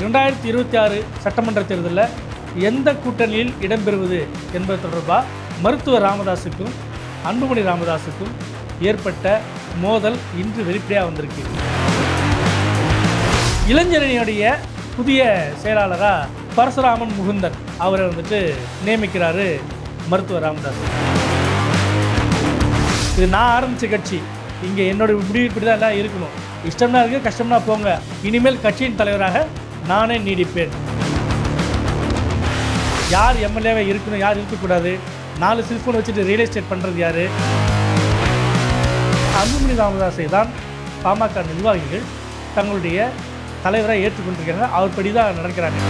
இரண்டாயிரத்தி இருபத்தி ஆறு சட்டமன்ற தேர்தலில் எந்த கூட்டணியில் இடம்பெறுவது என்பது தொடர்பாக மருத்துவர் ராமதாஸுக்கும் அன்புமணி ராமதாஸுக்கும் ஏற்பட்ட மோதல் இன்று வெளிப்படையாக வந்திருக்கு இளைஞரணியுடைய புதிய செயலாளராக பரசுராமன் முகுந்தன் அவரை வந்துட்டு நியமிக்கிறாரு மருத்துவர் ராமதாஸ் இது நான் ஆரம்பித்த கட்சி. இங்கே என்னோட முடிவு இப்படி தான் எல்லாம் இருக்கணும். இஷ்டம்னா இருக்கு கஷ்டம்னா போங்க. இனிமேல் கட்சியின் தலைவராக நானே நீடிப்பேன். யார் எம்எல்ஏவை இருக்கணும் யார் இருக்கக்கூடாது? நாலு செல்ஃபோன் வச்சுட்டு ரியல் எஸ்டேட் பண்ணுறது யார்? அன்புமணி ராமதாஸை தான் பாமக நிர்வாகிகள் தங்களுடைய தலைவராக ஏற்றுக்கொண்டிருக்கிறாங்க. அவர் படி தான் நடக்கிறாங்க.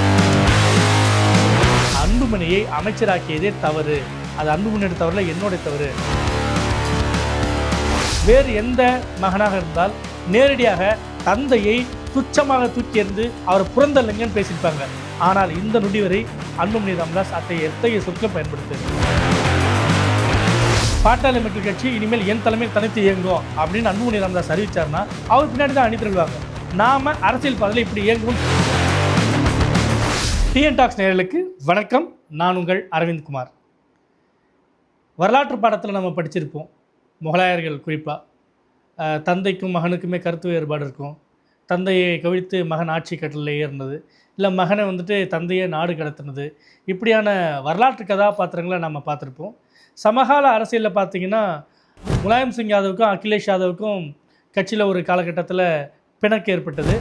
அன்புமணியை அமைச்சராக்கியதே தவறு. அது அன்புமணியோட தவறில் என்னுடைய தவறு. வேறு எந்த மகனாக இருந்தால் நேரடியாக தந்தையை துச்சமாக தூக்கி எறிந்து அவர் புறந்தல்லைங்கன்னு பேசியிருப்பாங்க. ஆனால் இந்த நொடி வரை அன்புமணி ராமதாஸ் அத்தகைய எத்தகைய சொற்களை பயன்படுத்து பாட்டாளி மக்கள் கட்சி இனிமேல் என் தலைமையில் தனித்து இயங்கும் அப்படின்னு அன்புமணி ராமதாஸ் அறிவிச்சார்னா அவர் பின்னாடி தான் அணிதிரள்வாங்க நாம அரசியல் பாதையில் இப்படி இயங்கும் டிஎன் டாக்ஸ் நேர்களுக்கு வணக்கம். நான் உங்கள் அரவிந்த் குமார். வரலாற்று பாடத்தில் நம்ம படிச்சிருப்போம். முகலாயர்கள் குறிப்பாக தந்தைக்கும் மகனுக்குமே கருத்து வேறுபாடு இருக்கும். தந்தையை கவிழ்த்து மகன் ஆட்சி கட்டிலே ஏறினது. இல்லை மகனை வந்துட்டு தந்தையை நாடு கடத்தினது. இப்படியான வரலாற்று கதாபாத்திரங்களை நம்ம பார்த்துருப்போம். சமகால அரசியலில் பார்த்தீங்கன்னா முலாயம் சிங் யாதவுக்கும் அகிலேஷ் யாதவுக்கும் கட்சியில் ஒரு காலகட்டத்தில் பிணக்கு ஏற்பட்டது.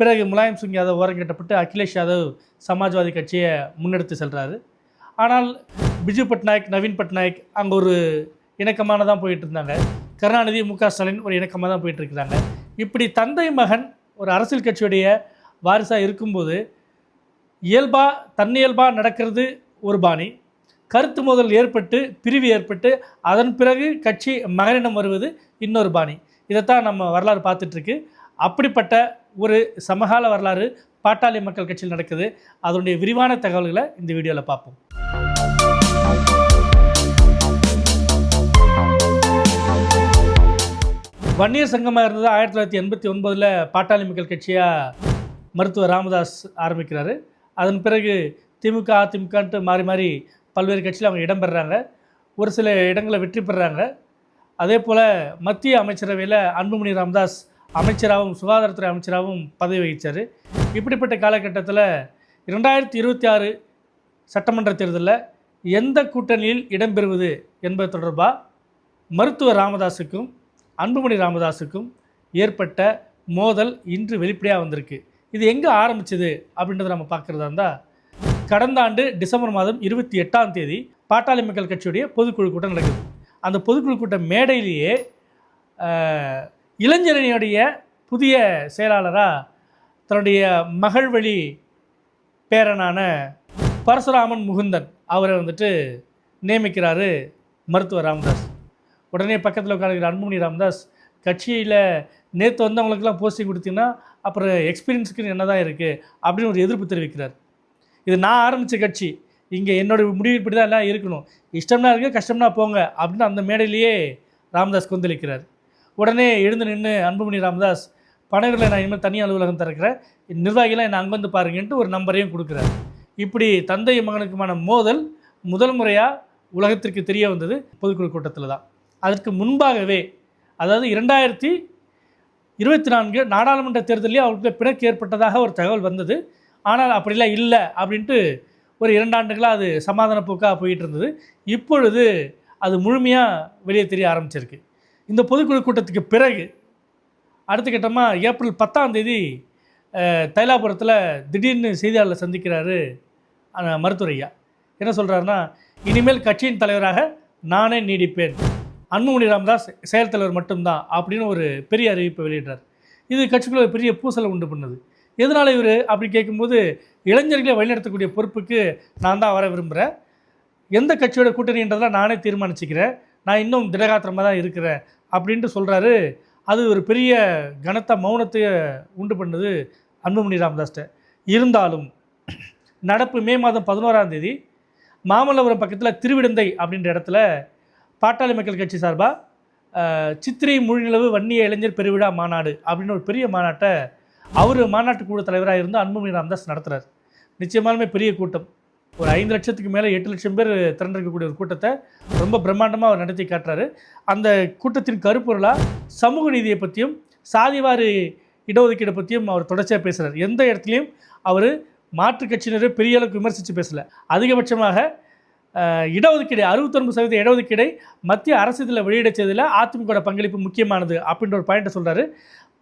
பிறகு முலாயம் சிங் யாதவ் ஓரங்கட்டப்பட்டு அகிலேஷ் யாதவ் சமாஜ்வாதி கட்சியை முன்னெடுத்து செல்கிறாரு ஆனால் பிஜு பட்நாயக் நவீன் பட்நாயக் அங்கே ஒரு இணக்கமான தான் போயிட்டு இருந்தாங்க. கருணாநிதி மு க ஸ்டாலின் ஒரு இணக்கமாக தான் போயிட்டு இருக்கிறாங்க. இப்படி தந்தை மகன் ஒரு அரசியல் கட்சியுடைய வாரிசாக இருக்கும்போது இயல்பாக தன்னியல்பாக நடக்கிறது ஒரு பாணி. கருத்து மோதல் ஏற்பட்டு பிரிவு ஏற்பட்டு அதன் பிறகு கட்சி மகனிடம் வருவது இன்னொரு பாணி. இதைத்தான் நம்ம வரலாறு பார்த்துட்ருக்கு. அப்படிப்பட்ட ஒரு சமகால வரலாறு பாட்டாளி மக்கள் கட்சியில் நடக்குது. அதனுடைய விரிவான தகவல்களை இந்த வீடியோவில் பார்ப்போம். வன்னியர் சங்கமாக இருந்தது ஆயிரத்தி தொள்ளாயிரத்தி எண்பத்தி ஒன்பதில் பாட்டாளி மக்கள் கட்சியாக மருத்துவர் ராமதாஸ் ஆரம்பிக்கிறாரு. அதன் பிறகு திமுக அதிமுகன்ட்டு மாறி மாறி பல்வேறு கட்சியில் அவங்க இடம் பெறாங்க. ஒரு சில இடங்களை வெற்றி பெறுறாங்க அதே போல் மத்திய அமைச்சரவையில் அன்புமணி ராமதாஸ் அமைச்சராகவும் சுகாதாரத்துறை அமைச்சராகவும் பதவி வகித்தார் இப்படிப்பட்ட காலகட்டத்தில் இரண்டாயிரத்தி இருபத்தி ஆறு சட்டமன்ற தேர்தலில் எந்த கூட்டணியில் இடம்பெறுவது என்பது தொடர்பாக மருத்துவர் ராமதாஸுக்கும் அன்புமணி ராமதாஸுக்கும் ஏற்பட்ட மோதல் இன்று வெளிப்படையாக வந்திருக்கு. இது எங்கே ஆரம்பிச்சது அப்படின்றத நம்ம பார்க்குறதா இருந்தால் கடந்த ஆண்டு டிசம்பர் மாதம் இருபத்தி எட்டாம் தேதி பாட்டாளி மக்கள் கட்சியுடைய பொதுக்குழு கூட்டம் நடக்குது. அந்த பொதுக்குழு கூட்டம் மேடையிலேயே இளைஞரணியுடைய புதிய செயலாளராக தன்னுடைய மகள் வழி பேரனான பரசுராமன் முகுந்தன் அவரை வந்துட்டு நியமிக்கிறாரு மருத்துவர் ராமதாஸ். உடனே பக்கத்தில் உட்காருக்கிற அன்புமணி ராமதாஸ் கட்சியில் நேற்று வந்தவங்களுக்கெல்லாம் போஸ்டிங் கொடுத்தீங்கன்னா அப்புறம் எக்ஸ்பீரியன்ஸுக்கு என்ன தான் இருக்குது அப்படின்னு ஒரு எதிர்ப்பு தெரிவிக்கிறார். இது நான் ஆரம்பித்த கட்சி. இங்கே என்னோட முடிவு இப்படி தான் எல்லாம் இருக்கணும். இஷ்டம்னா இருக்குது கஷ்டம்னா போங்க அப்படின்னு அந்த மேடையிலேயே ராமதாஸ் கொந்தளிக்கிறார். உடனே எழுந்து நின்று அன்புமணி ராமதாஸ் பனையூரில் நான் இனிமேல் தனி அலுவலகம் திறக்கிறேன். நிர்வாகிகளாக என்னை அங்கே வந்து பாருங்கன்ட்டு ஒரு நம்பரையும் கொடுக்குறாரு. இப்படி தந்தை மகனுக்குமான மோதல் முதல் முறையாக உலகத்திற்கு தெரிய வந்தது பொதுக்குழு கூட்டத்தில் தான் அதற்கு முன்பாகவே அதாவது இரண்டாயிரத்தி இருபத்தி நான்கு நாடாளுமன்ற தேர்தலிலே அவருக்கு பிணக்கு ஏற்பட்டதாக ஒரு தகவல் வந்தது. ஆனால் அப்படிலாம் இல்லை அப்படின்ட்டு ஒரு இரண்டாண்டுகளாக அது சமாதான போக்காக போயிட்டு இருந்தது இப்பொழுது அது முழுமையாக வெளியே தெரிய ஆரம்பிச்சிருக்கு. இந்த பொதுக்குழு கூட்டத்துக்கு பிறகு அடுத்த கட்டமாக ஏப்ரல் பத்தாம் தேதி தைலாபுரத்தில் திடீர்னு செய்தியாளர் சந்திக்கிறாரு மருத்துவரையா என்ன சொல்கிறாருன்னா இனிமேல் கட்சியின் தலைவராக நானே நீடிப்பேன். அன்புமணி ராமதாஸ் செயல் தலைவர் மட்டும்தான் அப்படின்னு ஒரு பெரிய அறிவிப்பை வெளியிட்டார். இது கட்சிக்குள்ள ஒரு பெரிய பூசலை உண்டு பண்ணுது. எதனால் இவர் அப்படி கேட்கும்போது இளைஞர்களை வழிநடத்தக்கூடிய பொறுப்புக்கு நான் தான் வர விரும்புகிறேன் எந்த கட்சியோட கூட்டணின்றதெல்லாம் நானே தீர்மானிச்சுக்கிறேன். நான் இன்னும் திடகாத்திரமாக தான் இருக்கிறேன் அப்படின்ட்டு சொல்கிறாரு அது ஒரு பெரிய கனத்த மௌனத்தை உண்டு பண்ணுது அன்புமணி ராமதாஸ்ட்ட. இருந்தாலும் நடப்பு மே மாதம் பதினோராம் தேதி மாமல்லபுரம் பக்கத்தில் திருவிடந்தை அப்படின்ற இடத்துல பாட்டாளி மக்கள் கட்சி சார்பாக சித்திரை முழுநிலவு வன்னிய இளைஞர் பெருவிழா மாநாடு அப்படின்னு ஒரு பெரிய மாநாட்டை அவர் மாநாட்டு குழு தலைவராக இருந்து அன்புமணி ராமதாஸ் நடத்துகிறார் நிச்சயமாலுமே பெரிய கூட்டம். ஒரு ஐந்து லட்சத்துக்கு மேலே எட்டு லட்சம் பேர் திரண்டிருக்கக்கூடிய ஒரு கூட்டத்தை ரொம்ப பிரம்மாண்டமாக அவர் நடத்தி காட்டுறாரு. அந்த கூட்டத்தின் கருப்பொருளாக சமூக நீதியை பற்றியும் சாதிவாரி இடஒதுக்கீடை பற்றியும் அவர் தொடர்ச்சியாக பேசுகிறார் எந்த இடத்துலையும் அவர் மாற்றுக் கட்சியினரை பெரிய அளவுக்கு விமர்சித்து பேசலை. அதிகபட்சமாக இடஒதுக்கீடு அறுபத்தொன்பது சதவீத இடஒதுக்கீடை மத்திய அரசு இதில் வெளியிட செய்ததில் அதிமுக பங்களிப்பு முக்கியமானது அப்படின்ற ஒரு பாயிண்ட்டை சொல்கிறாரு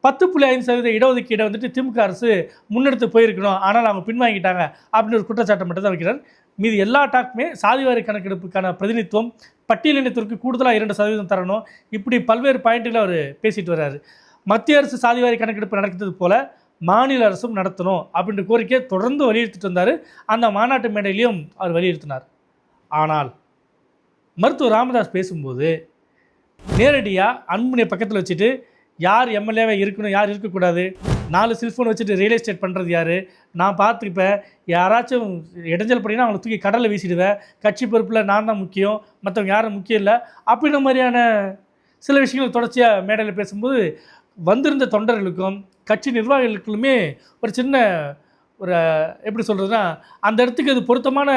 பத்து புள்ளி ஐந்து சதவீத இடஒதுக்கீடை வந்துட்டு திமுக அரசு முன்னெடுத்து போயிருக்கணும் ஆனால் அவங்க பின்வாங்கிட்டாங்க அப்படின்னு ஒரு குற்றச்சாட்டை மட்டும் தான் வைக்கிறார். மீதி எல்லா டாக்குமே சாதிவாரி கணக்கெடுப்புக்கான பிரதிநிதித்துவம் பட்டியலினத்திற்கு கூடுதலாக இரண்டு சதவீதம் தரணும். இப்படி பல்வேறு பாயிண்ட்டுகளை அவர் பேசிட்டு வர்றாரு. மத்திய அரசு சாதிவாரி கணக்கெடுப்பு நடக்கிறது போல மாநில அரசும் நடத்தணும் அப்படின்ற கோரிக்கையை தொடர்ந்து வலியுறுத்திட்டு வந்தார். அந்த மாநாட்டு மேடையிலையும் அவர் வலியுறுத்தினார். ஆனால் மருத்துவர் ராமதாஸ் பேசும்போது நேரடியாக அன்புனை பக்கத்தில் வச்சுட்டு யார் எம்எல்ஏவை இருக்கணும்? யார் இருக்கக்கூடாது? நாலு செல்ஃபோன் வச்சுட்டு ரியல் எஸ்டேட் பண்ணுறது யார்? நான் பார்த்துருப்பேன் யாராச்சும் இடைஞ்சல் பண்ணினா அவங்களை தூக்கி கடலில் வீசிடுவேன் கட்சி பொறுப்பில் நான் தான் முக்கியம். மற்றவங்க யாரும் முக்கியம் இல்லை. அப்படின்ற மாதிரியான சில விஷயங்கள் தொடர்ச்சியாக மேடையில் பேசும்போது வந்திருந்த தொண்டர்களுக்கும் கட்சி நிர்வாகிகளுக்குமே ஒரு சின்ன ஒரு எப்படி சொல்கிறதுனா அந்த இடத்துக்கு அது பொருத்தமான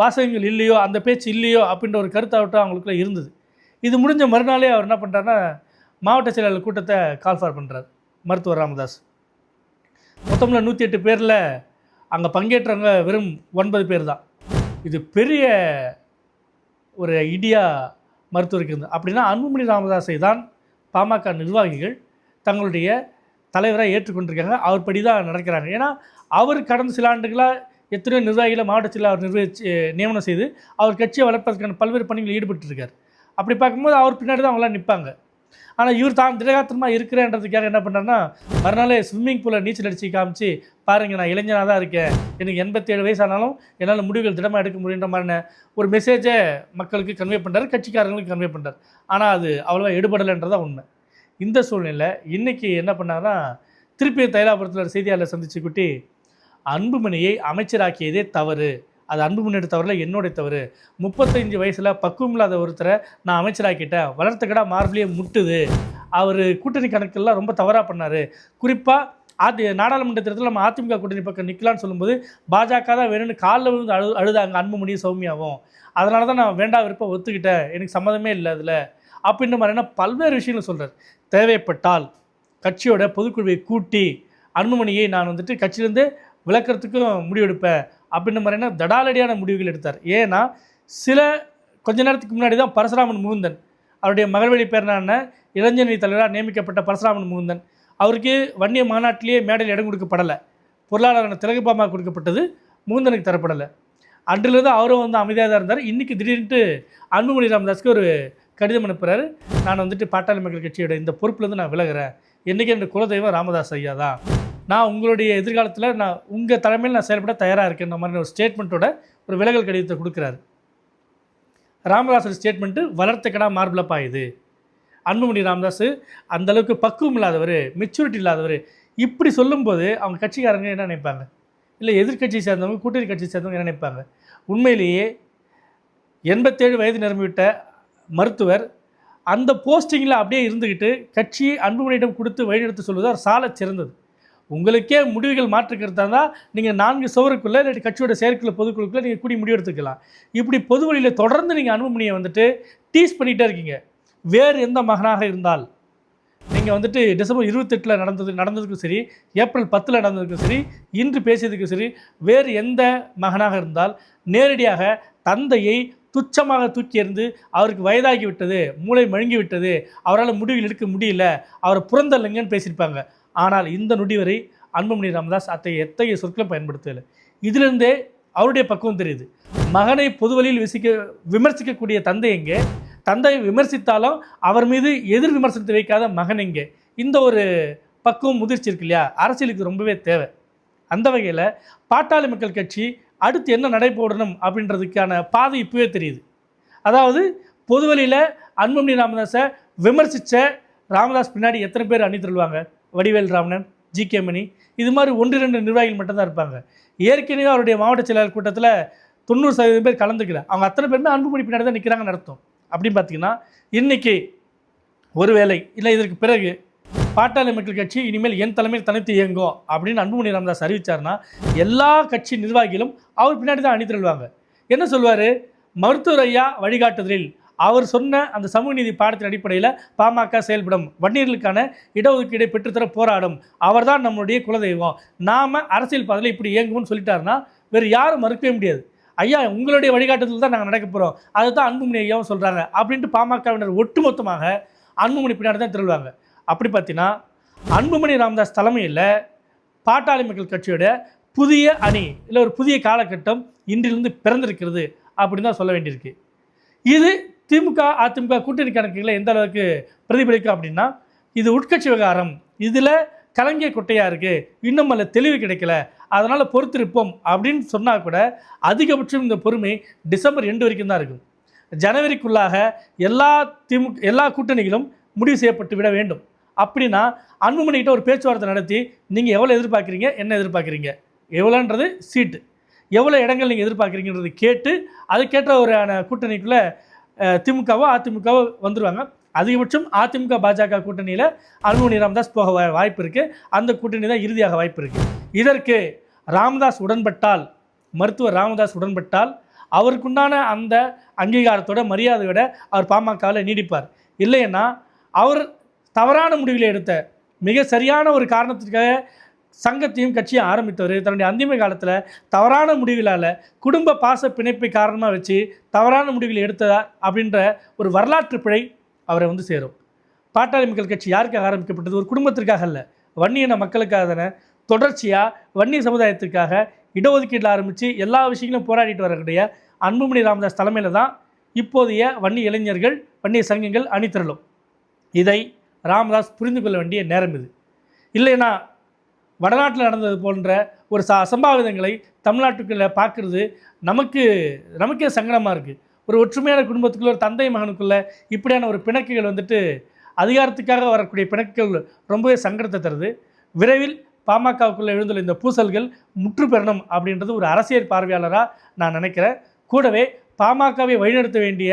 வாசகங்கள் இல்லையோ அந்த பேச்சு இல்லையோ அப்படின்ற ஒரு கருத்தாகட்டும் அவங்களுக்குள்ளே இருந்தது. இது முடிஞ்ச மறுநாளே அவர் என்ன பண்ணுறாருன்னா மாவட்ட செயலாளர் கூட்டத்தை கால் ஃபார் பண்ணுறார் மருத்துவர் ராமதாஸ். மொத்தமில் நூற்றி எட்டு பேரில் அங்கே பங்கேற்றவங்க வெறும் ஒன்பது பேர் தான் இது பெரிய ஒரு இடியா மருத்துவருக்கு இருந்தது. அப்படின்னா அன்புமணி ராமதாஸை தான் பாமக நிர்வாகிகள் தங்களுடைய தலைவராக ஏற்றுக்கொண்டிருக்காங்க. அவர் படி தான் நடக்கிறாங்க. ஏன்னா அவர் கடந்த சில ஆண்டுகளாக எத்தனையோ நிர்வாகிகளை மாவட்ட செயலாளர் நிர்வகிச்சு நியமனம் செய்து அவர் கட்சியை வளர்ப்பதற்கான பல்வேறு பணிகளில் ஈடுபட்டிருக்கார். அப்படி பார்க்கும்போது அவர் பின்னாடி தான் அவங்களாம் நிற்பாங்க ஆனால் இவர் தான் திடகாத்திரமாக இருக்கிறேன்றதுக்காக என்ன பண்ணுறாருன்னா மறுநாளே ஸ்விம்மிங் பூலில் நீச்சல் அடித்து காமிச்சு பாருங்கள் நான் இளைஞனாக தான் இருக்கேன். எனக்கு எண்பத்தேழு வயசானாலும் என்னால் முடிவுகள் திடமாக எடுக்க முடியுன்ற மாதிரின ஒரு மெசேஜை மக்களுக்கு கன்வே பண்ணுறாரு கட்சிக்காரங்களுக்கு கன்வே பண்ணுறாரு ஆனால் அது அவ்வளோவா எடுபடலைன்றதான் உண்மை. இந்த சூழ்நிலை இன்றைக்கி என்ன பண்ணாங்கன்னா திருப்பி தைலாபுரத்தில் ஒரு செய்தியாளர் சந்திச்சு குட்டி அன்புமணியை அமைச்சராக்கியதே தவறு. அது அன்புமணியோட தவறில் என்னுடைய தவறு. முப்பத்தஞ்சு வயசில் பக்குவம் இல்லாத ஒருத்தரை நான் அமைச்சராக்கிட்டேன். வளர்த்த கடா மார்பிலேயே முட்டுது. அவர் கூட்டணி கணக்கெல்லாம் ரொம்ப தவறாக பண்ணார். குறிப்பாக ஆதி நாடாளுமன்ற தேர்தலில் நம்ம அதிமுக கூட்டணி பக்கம் நிற்கலான்னு சொல்லும்போது பாஜக தான் வேணும்னு காலில் விழுந்து அழு அழுதாங்க அன்புமணியும் சௌமியாவும். அதனால தான் நான் வேண்டா விருப்பம் ஒத்துக்கிட்டேன். எனக்கு சம்மதமே இல்லை அதில். அப்படின்ற மாதிரியான பல்வேறு விஷயங்கள் சொல்கிறார் தேவைப்பட்டால் கட்சியோட பொதுக்குழுவை கூட்டி அன்புமணியை நான் வந்துட்டு கட்சியிலேருந்து விளக்கிறதுக்கும் முடிவெடுப்பேன் அப்படின்ற மாதிரியான தடாலடியான முடிவுகள் எடுத்தார். ஏன்னா சில கொஞ்ச நேரத்துக்கு முன்னாடி தான் பரசுராமன் முகுந்தன் அவருடைய மகள்வழி பேரனான இளைஞரணி தலைவராக நியமிக்கப்பட்ட பரசுராமன் முகுந்தன் அவருக்கு வன்னிய மாநாட்டிலேயே மேடையில் இடம் கொடுக்கப்படலை. பொருளாளரான திலகபாமா கொடுக்கப்பட்டது முகுந்தனுக்கு தரப்படலை. அன்றிலிருந்து அவரும் வந்து அமைதியாக தான் இருந்தார். இன்றைக்கி திடீர்னுட்டு அன்புமணி ராமதாஸ்க்கு ஒரு கடிதம் அனுப்புகிறாரு நான் வந்துட்டு பாட்டாளி மக்கள் கட்சியோட இந்த பொறுப்புலேருந்து நான் விலகிறேன். என்றைக்கு என்னோட குலதெய்வம் ராமதாஸ் ஐயா தான். நான் உங்களுடைய எதிர்காலத்தில் நான் உங்கள் தலைமையில் நான் செயல்பட தயாராக இருக்கேன்ற மாதிரி ஒரு ஸ்டேட்மெண்ட்டோட ஒரு விலகல் கடிதத்தை கொடுக்குறாரு. ராமதாஸோட ஸ்டேட்மெண்ட்டு வளர்த்த கடா மார்பில் அன்புமணி ராமதாஸ் அந்தளவுக்கு பக்குவம் இல்லாதவர் மெச்சூரிட்டி இல்லாதவர். இப்படி சொல்லும்போது அவங்க கட்சிக்காரங்க என்ன நினைப்பாங்க? இல்லை எதிர்க்கட்சி சேர்ந்தவங்க கூட்டணி கட்சி சேர்ந்தவங்க என்ன நினைப்பாங்க? உண்மையிலேயே எண்பத்தேழு வயது நிரம்பிவிட்ட மருத்துவர் அந்த போஸ்டிங்கில் அப்படியே இருந்துக்கிட்டு கட்சியை அன்புமணியிடம் கொடுத்து வழிநடத்த சொல்வது அவர் சால சிறந்தது. உங்களுக்கே முடிவுகள் மாற்றுக்கிறதா இருந்தால் நீங்கள் நான்கு சவருக்குள்ளே இல்லாட்டி கட்சியோட செயற்குள்ள பொதுக்குழுக்குள்ளே நீங்கள் கூடி முடிவெடுத்துக்கலாம் இப்படி பொது வழியில் தொடர்ந்து நீங்கள் அன்புமணியை வந்துட்டு டீஸ் பண்ணிகிட்டே இருக்கீங்க. வேறு எந்த மகனாக இருந்தால்? நீங்கள் வந்துட்டு டிசம்பர் இருபத்தெட்டில் நடந்தது நடந்ததுக்கும் சரி ஏப்ரல் பத்தில் நடந்ததுக்கும் சரி இன்று பேசியதுக்கும் சரி வேறு எந்த மகனாக இருந்தால் நேரடியாக தந்தையை துச்சமாக தூக்கி எறிந்து அவருக்கு வயதாகி விட்டது மூளை மழுங்கி விட்டது அவரால் முடிவில் எடுக்க முடியல அவரை புறந்தள்ளுங்கன்னு பேசியிருப்பாங்க. ஆனால் இந்த நொடி வரை அன்புமணி ராமதாஸ் அத்தகைய எத்தகைய சொற்களை பயன்படுத்தவில்லை. இதிலிருந்தே அவருடைய பக்குவம் தெரியுது. மகனை பொதுவழியில் விசிக்க விமர்சிக்கக்கூடிய தந்தை எங்கே? தந்தையை விமர்சித்தாலும் அவர் மீது எதிர் விமர்சனத்தை வைக்காத மகன் எங்கே? இந்த ஒரு பக்குவம் முதிர்ச்சி இருக்கு இல்லையா? அரசியலுக்கு ரொம்பவே தேவை. அந்த வகையில் பாட்டாளி மக்கள் கட்சி அடுத்து என்ன நடைபோடணும் அப்படின்றதுக்கான பாதை இப்போவே தெரியுது. அதாவது பொதுவெளியில் அன்புமணி ராமதாஸை விமர்சித்த ராமதாஸ் பின்னாடி எத்தனை பேர் அணி தருவாங்க வடிவேல் ராமணன் ஜி கே மணி இது மாதிரி ஒன்று ரெண்டு நிர்வாகிகள் மட்டும்தான் இருப்பாங்க. ஏற்கனவே அவருடைய மாவட்ட செயலாளர் கூட்டத்தில் தொண்ணூறு சதவீதம் பேர் கலந்துக்கல. அவங்க அத்தனை பேருமே அன்புமணி பின்னாடி தான் நிற்கிறாங்க நடத்தும் அப்படின்னு பார்த்தீங்கன்னா இன்றைக்கி ஒருவேளை இல்லை இதற்கு பிறகு பாட்டாளி மக்கள் கட்சி இனிமேல் என் தலைமையில் தனித்து இயங்கும் அப்படின்னு அன்புமணி ராமதாஸ் அறிவித்தார்னா எல்லா கட்சி நிர்வாகிகளும் அவர் பின்னாடி தான் அணிதிரள்வாங்க. என்ன சொல்வார்? மருத்துவர் ஐயா வழிகாட்டுதலில் அவர் சொன்ன அந்த சமூக நீதி பாடத்தின் அடிப்படையில் பாமக செயல்படும் வன்னியர்களுக்கான இடஒதுக்கீடை பெற்றுத்தர போராடும். அவர்தான் நம்மளுடைய குலதெய்வம். நாம் அரசியல் பாதையில் இப்படி இயங்குவோம்னு சொல்லிட்டாருன்னா வேறு யாரும் மறுக்கவே முடியாது. ஐயா உங்களுடைய வழிகாட்டுதல் தான் நாங்கள் நடக்க போகிறோம் அதை தான் அன்புமணி ஐயாவும் சொல்கிறாங்க அப்படின்ட்டு பாமகவினர் ஒட்டுமொத்தமாக அன்புமணி பின்னாடி தான் திருள்வாங்க. அப்படி பார்த்தீங்கன்னா அன்புமணி ராமதாஸ் தலைமையில் பாட்டாளி மக்கள் கட்சியோட புதிய அணி இல்லை ஒரு புதிய காலகட்டம் இன்றிலிருந்து பிறந்திருக்கிறது அப்படின்னு தான் சொல்ல வேண்டியிருக்கு. இது திமுக அதிமுக கூட்டணி கணக்குகளை எந்த அளவுக்கு பிரதிபலிக்கும் அப்படின்னா இது உட்கட்சி விவகாரம். இதில் கலங்கிய குட்டையாக இருக்குது இன்னும் அல்ல தெளிவு கிடைக்கல. அதனால் பொறுத்திருப்போம் அப்படின்னு சொன்னால் கூட அதிகபட்சம் இந்த பொறுமை டிசம்பர் எண்டு வரைக்கும் தான் இருக்கும். ஜனவரிக்குள்ளாக எல்லா திமுக எல்லா கூட்டணிகளும் முடிவு செய்யப்பட்டு விட வேண்டும். அப்படின்னா அன்புமணிகிட்ட ஒரு பேச்சுவார்த்தை நடத்தி நீங்கள் எவ்வளோ எதிர்பார்க்குறீங்க? என்ன எதிர்பார்க்குறீங்க? எவ்வளோன்றது சீட்டு. எவ்வளோ இடங்கள் நீங்கள் எதிர்பார்க்குறீங்கன்றது கேட்டு அதுக்கேற்ற ஒரு கூட்டணிக்குள்ளே திமுகவோ அதிமுகவோ வந்துடுவாங்க அதிகபட்சம் அதிமுக பாஜக கூட்டணியில் அன்புமணி ராமதாஸ் போக வாய்ப்பு இருக்குது அந்த கூட்டணி தான் இறுதியாக வாய்ப்பு இருக்குது இதற்கு ராமதாஸ் உடன்பட்டால் மருத்துவர் ராமதாஸ் உடன்பட்டால் அவருக்குண்டான அந்த அங்கீகாரத்தோட மரியாதையோட அவர் பாமகவில் நீடிப்பார். இல்லைன்னா அவர் தவறான முடிவில் எடுத்த மிக சரியான ஒரு காரணத்திற்காக சங்கத்தையும் கட்சியும் ஆரம்பித்தவர். தன்னுடைய அந்திம காலத்தில் தவறான முடிவுகளால் குடும்ப பாச பிணைப்பை காரணமாக வச்சு தவறான முடிவுகளை எடுத்ததா அப்படின்ற ஒரு வரலாற்று பிழை அவரை வந்து சேரும். பாட்டாளி மக்கள் கட்சி யாருக்காக ஆரம்பிக்கப்பட்டது? ஒரு குடும்பத்திற்காக அல்ல. வன்னியின மக்களுக்காக தானே. தொடர்ச்சியாக வன்னிய சமுதாயத்திற்காக இடஒதுக்கீட்டில் ஆரம்பித்து எல்லா விஷயங்களும் போராடிட்டு வரக்கூடிய அன்புமணி ராமதாஸ் தலைமையில் தான் இப்போதைய வன்னி இளைஞர்கள் வன்னிய சங்கங்கள் அணிதிரளும். இதை ராமதாஸ் புரிந்து கொள்ள வேண்டிய நேரம் இது. இல்லைன்னா வடநாட்டில் நடந்தது போன்ற ஒரு ச அசம்பாவிதங்களை தமிழ்நாட்டுக்குள்ளே பார்க்குறது நமக்கு நமக்கே சங்கடமாக இருக்குது ஒரு ஒற்றுமையான குடும்பத்துக்குள்ள ஒரு தந்தை மகனுக்குள்ளே இப்படியான ஒரு பிணக்குகள் வந்துட்டு அதிகாரத்துக்காக வரக்கூடிய பிணக்குகள் ரொம்பவே சங்கடத்தை தருது. விரைவில் பாமகவுக்குள்ளே எழுந்துள்ள இந்த பூசல்கள் முற்று பெறணும் அப்படின்றது ஒரு அரசியல் பார்வையாளராக நான் நினைக்கிறேன். கூடவே பாமகவை வழிநடத்த வேண்டிய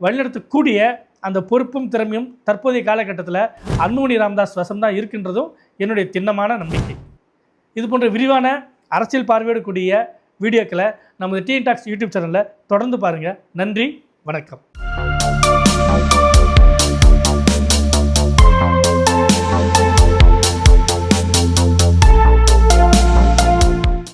வழிநடத்தக்கூடிய அந்த பொறுப்பும் திறமையும் தற்போதைய காலகட்டத்தில் அன்புமணி ராமதாஸ் வசம்தான் இருக்கின்றதும் என்னுடைய திண்ணமான நம்பிக்கை. இது போன்ற விரிவான அரசியல் பார்வையிடக்கூடிய வீடியோக்களை நமது டிஎன் டாக்ஸ் யூடியூப் சேனலில் தொடர்ந்து பாருங்கள் நன்றி வணக்கம்.